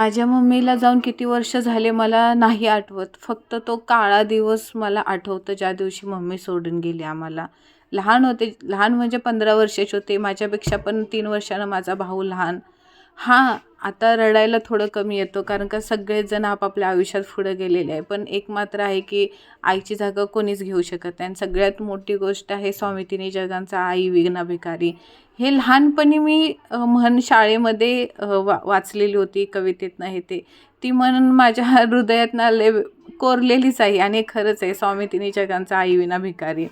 माझ्या मम्मीला जाऊन किती वर्ष झाले मला नाही आठवत. फक्त तो काळा दिवस मला आठवतं ज्या दिवशी मम्मी सोडून गेली आम्हाला. लहान होते लहान म्हणजे पंधरा वर्षाचे होते. माझ्यापेक्षा पण तीन वर्षानं माझा भाऊ लहान. हां आता रडायला थोडं कमी येतो कारण का सगळेजण आपापल्या आयुष्यात पुढं गेलेले आहे. पण एक मात्र आहे की आईची जागा कोणीच घेऊ शकत नाही. आणि सगळ्यात मोठी गोष्ट आहे स्वामी तिन्ही जगांचा आई विघ्ना भिकारी हे लहानपणी मी म्हण शाळेमध्ये वा वाचलेली होती कवितेतनं हे ते. ती म्हण माझ्या हृदयातनं लय कोरलेलीच आहे आणि खरंच आहे स्वामी तिन्ही जगांचा आई विना भिकारी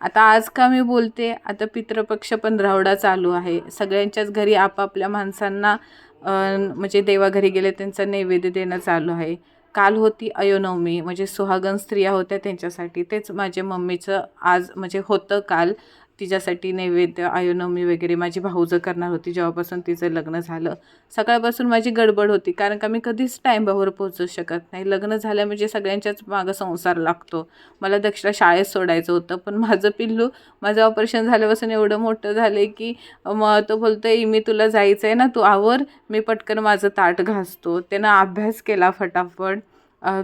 आता आज का मी बोलते? आता पितृपक्ष पंधरावडा चालू आहे. सगळ्यांच्याच घरी आपापल्या माणसांना म्हणजे देवाघरी गेले त्यांचा नैवेद्य देणं चालू आहे. काल होती अयोनवमी म्हणजे सुहागन स्त्रिया होत्या त्यांच्यासाठी. तेच माझ्या मम्मीचं आज म्हणजे होतं काल. तिच्यासाठी नैवेद्य आयोनवमी वगैरे माझी भाऊजं करणार होती. जेव्हापासून तिचं लग्न झालं सकाळपासून माझी गडबड होती. कारण का मी कधीच टाईमावर पोहोचू शकत नाही. लग्न झालं म्हणजे सगळ्यांच्याच मागं संसार लागतो. मला दक्षला शाळेत सोडायचं होतं. पण माझं पिल्लू माझं ऑपरेशन झाल्यापासून एवढं मोठं झालं आहे की मग तो बोलतो आहे मी तुला जायचं आहे ना तू आवर. मी पटकन माझं ताट घासतो. त्यानं अभ्यास केला फटाफट.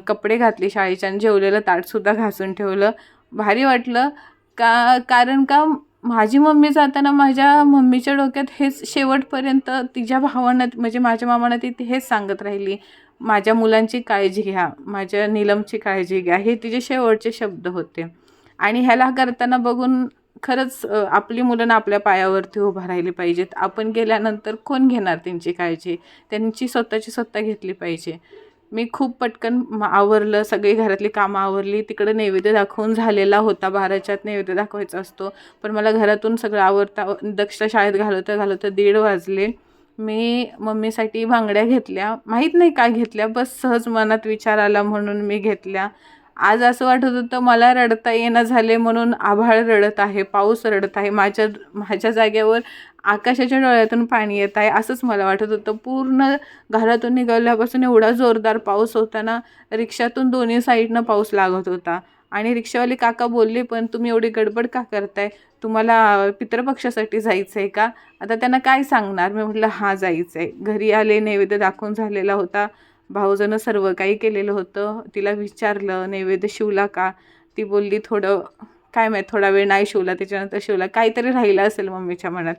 कपडे घातले शाळेच्या आणि जेवलेलं ताटसुद्धा घासून ठेवलं. भारी वाटलं. का कारण का माझी मम्मी जाताना माझ्या मम्मीच्या डोक्यात हेच शेवटपर्यंत तिच्या भावानं म्हणजे माझ्या मामानं ती हेच सांगत राहिली माझ्या मुलांची काळजी घ्या माझ्या नीलमची काळजी घ्या. हे तिचे शेवटचे शब्द होते. आणि ह्याला करताना बघून खरंच आपली मुलं ना आपल्या पायावरती उभा राहिली पाहिजेत. आपण गेल्यानंतर कोण घेणार त्यांची काळजी? त्यांची स्वतःची स्वतः घेतली पाहिजे. मी खूप पटकन आवरलं सगळी घरातली कामं आवरली. तिकडे नैवेद्य दाखवून झालेला होता बाराच्यात नैवेद्य दाखवायचा असतो. पण मला घरातून सगळं आवरता दक्षला शाळेत घालवता घालवता दीड वाजले. मी मम्मीसाठी बांगड्या घेतल्या. माहीत नाही काय घेतल्या बस सहज मनात विचार आला म्हणून मी घेतल्या. आज असं वाटत होतं मला रडता येणं झाले म्हणून आभाळ रडत आहे पाऊस रडत आहे माझ्या माझ्या जागेवर आकाशाच्या डोळ्यातून पाणी येत आहे असंच मला वाटत होतं. पूर्ण घरातून निघाल्यापासून एवढा जोरदार पाऊस होता ना रिक्षातून दोन्ही साईडनं पाऊस लागत होता. आणि रिक्षावाले काका बोलले पण तुम्ही एवढी गडबड का करताय? तुम्हाला पितृपक्षासाठी जायचं आहे का? आता त्यांना काय सांगणार? मी म्हटलं हां जायचं आहे घरी आले नैवेद्य दाखवून झालेला होता. भाऊजनं सर्व काही केलेलं होतं. तिला विचारलं नैवेद्य शिवला का? ती बोलली थोडं काय माहीत थोडा वेळ नाही शिवला त्याच्यानंतर शिवला. काहीतरी राहिलं असेल मम्मीच्या मनात.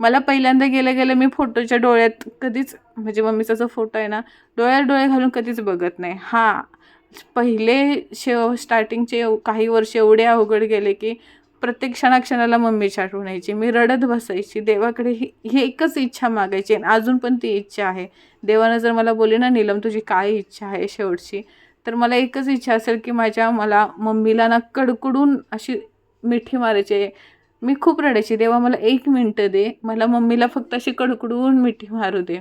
मला पहिल्यांदा गेलं गेलं मी फोटोच्या डोळ्यात कधीच म्हणजे मम्मीचा जो फोटो आहे ना डोळ्यात डोळे घालून कधीच बघत नाही. हां पहिले शेव स्टार्टिंगचे काही वर्ष एवढे अवघड गेले की प्रत्येक क्षणाक्षणाला मम्मीची आठवण यायची. मी रडत बसायची. देवाकडे ही ही एकच इच्छा मागायची आणि अजून पण ती इच्छा आहे. देवानं जर मला बोली ना नीलम तुझी काय इच्छा आहे शेवटची? तर मला एकच इच्छा असेल की माझ्या मला मम्मीला ना कडकडून अशी मिठी मारायची आहे. मी खूप रडायची. देवा मला एक मिनटं दे. मला मम्मीला फक्त अशी कडकडून मिठी मारू दे.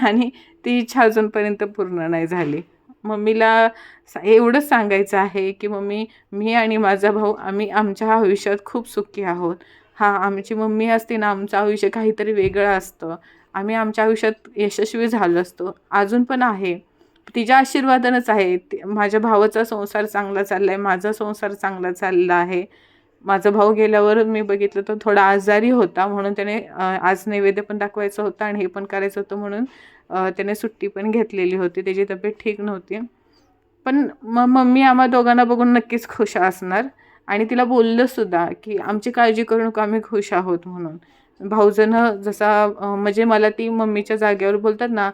आणि ती इच्छा अजूनपर्यंत पूर्ण नाही झाली. मम्मीला सा एवढंच सांगायचं आहे की मम्मी मी आणि माझा भाऊ आम्ही आमच्या आयुष्यात खूप सुखी आहोत. हां आमची मम्मी असते ना आमचं आयुष्य काहीतरी वेगळं असतं. आम्ही आमच्या आयुष्यात यशस्वी झालो असतो. अजून पण आहे. तिच्या आशीर्वादानंच आहे. ते- माझ्या भावाचा संसार चांगला चालला आहे माझा संसार चांगला चालला आहे. माझा भाऊ गेल्यावर मी बघितलं तर थोडा आजारी होता म्हणून त्याने आज नैवेद्य पण दाखवायचं होतं आणि हे पण करायचं होतं म्हणून त्याने सुट्टी पण घेतलेली होती त्याची तब्येत ठीक नव्हती. पण मग मम्मी आम्हा दोघांना बघून नक्कीच खुश असणार. आणि तिला बोललं सुद्धा की आमची काळजी करू नका आम्ही खुश आहोत म्हणून. भाऊजनं जसा म्हणजे मला ती मम्मीच्या जागेवर बोलतात ना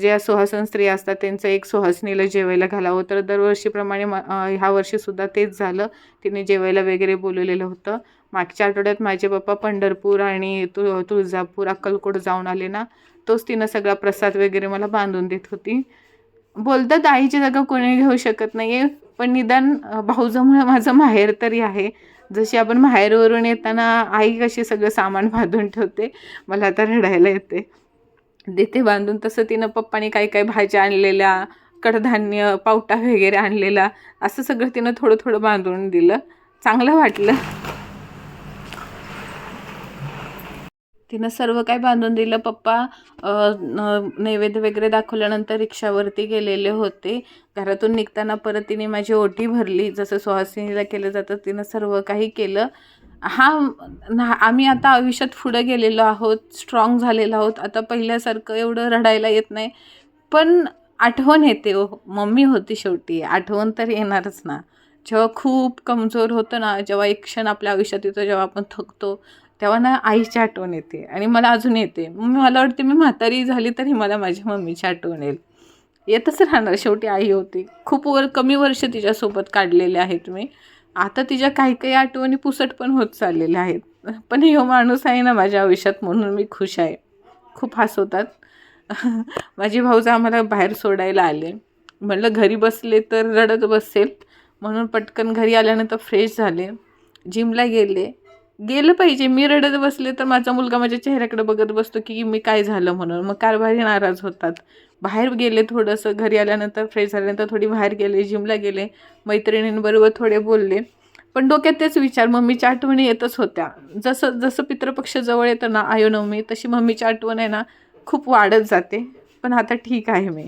ज्या सुहासन स्त्रिया असतात त्यांचं एक सुहासनीला जेवायला घालावं. तर दरवर्षीप्रमाणे म ह्या वर्षीसुद्धा तेच झालं. तिने जेवायला वगैरे बोलवलेलं होतं. मागच्या आठवड्यात माझे पप्पा पंढरपूर आणि तु तुळजापूर अक्कलकोट जाऊन आले ना तोच तिनं सगळा प्रसाद वगैरे मला बांधून देत होती. बोलतात आईची जागा कोणी घेऊ शकत नाही आहे पण निदान भाऊजामुळे माझं माहेर तरी आहे. जशी आपण माहेरवरून येताना आई कशी सगळं सामान बांधून ठेवते मला आता रडायला येते. देते बांधून तसं तिनं पप्पाने काही काही भाज्या आणलेल्या कडधान्य पावटा वगैरे आणलेला असं सगळं तिनं थोडं थोडं बांधून दिलं. चांगलं वाटलं. तिनं सर्व काही बांधून दिलं. पप्पा न- नैवेद्य वगैरे दाखवल्यानंतर रिक्षावरती गेलेले होते. घरातून निघताना परत तिने माझी ओटी भरली. जसं सुहासिनीला केलं जातं तिनं सर्व काही केलं. हा ना आम्ही आता आयुष्यात पुढं गेलेलो आहोत स्ट्रॉंग झालेलो आहोत. आता पहिल्यासारखं एवढं रडायला येत नाही. पण आठवण येते हो. मम्मी होती शेवटी. आठवण तर येणारच ना. जेव्हा खूप कमजोर होतं ना जेव्हा एक क्षण आपल्या आयुष्यात येतो जेव्हा आपण थकतो तेव्हा ना आईची आठवण येते आणि मला अजून येते. मग मला वाटते मी म्हातारी झाली तरी मला माझ्या मम्मीची आठवण येईल. येतच राहणार. शेवटी आई होती. खूप वर कमी वर्ष तिच्यासोबत काढलेले आहेत मी. आता तिच्या काही काही आठवणी पुसट पण होत चाललेल्या आहेत. पण हो माणूस आहे ना माझ्या आयुष्यात म्हणून मी खुश आहे. खूप हसवतात. माझी भाऊज आम्हाला बाहेर सोडायला आले. म्हटलं घरी बसले तर रडत बसेल. म्हणून पटकन घरी आल्यानंतर फ्रेश झाले. जिमला गेले. गेलं पाहिजे. मी रडत बसले तर माझा मुलगा माझ्या चेहऱ्याकडे बघत बसतो की मी काय झालं म्हणून. मग कारभारी नाराज होतात. बाहेर गेले थोडंसं घरी आल्यानंतर फ्रेश झाल्यानंतर थोडी बाहेर गेले जिमला गेले मैत्रिणींबरोबर थोडे बोलले. पण डोक्यात तेच विचार मम्मीच्या आठवणी येतच होत्या. जसं जसं पितृपक्ष जवळ येतं ना आयोनवमी तशी मम्मीची आठवण आहे ना खूप वाढत जाते. पण आता ठीक आहे मी.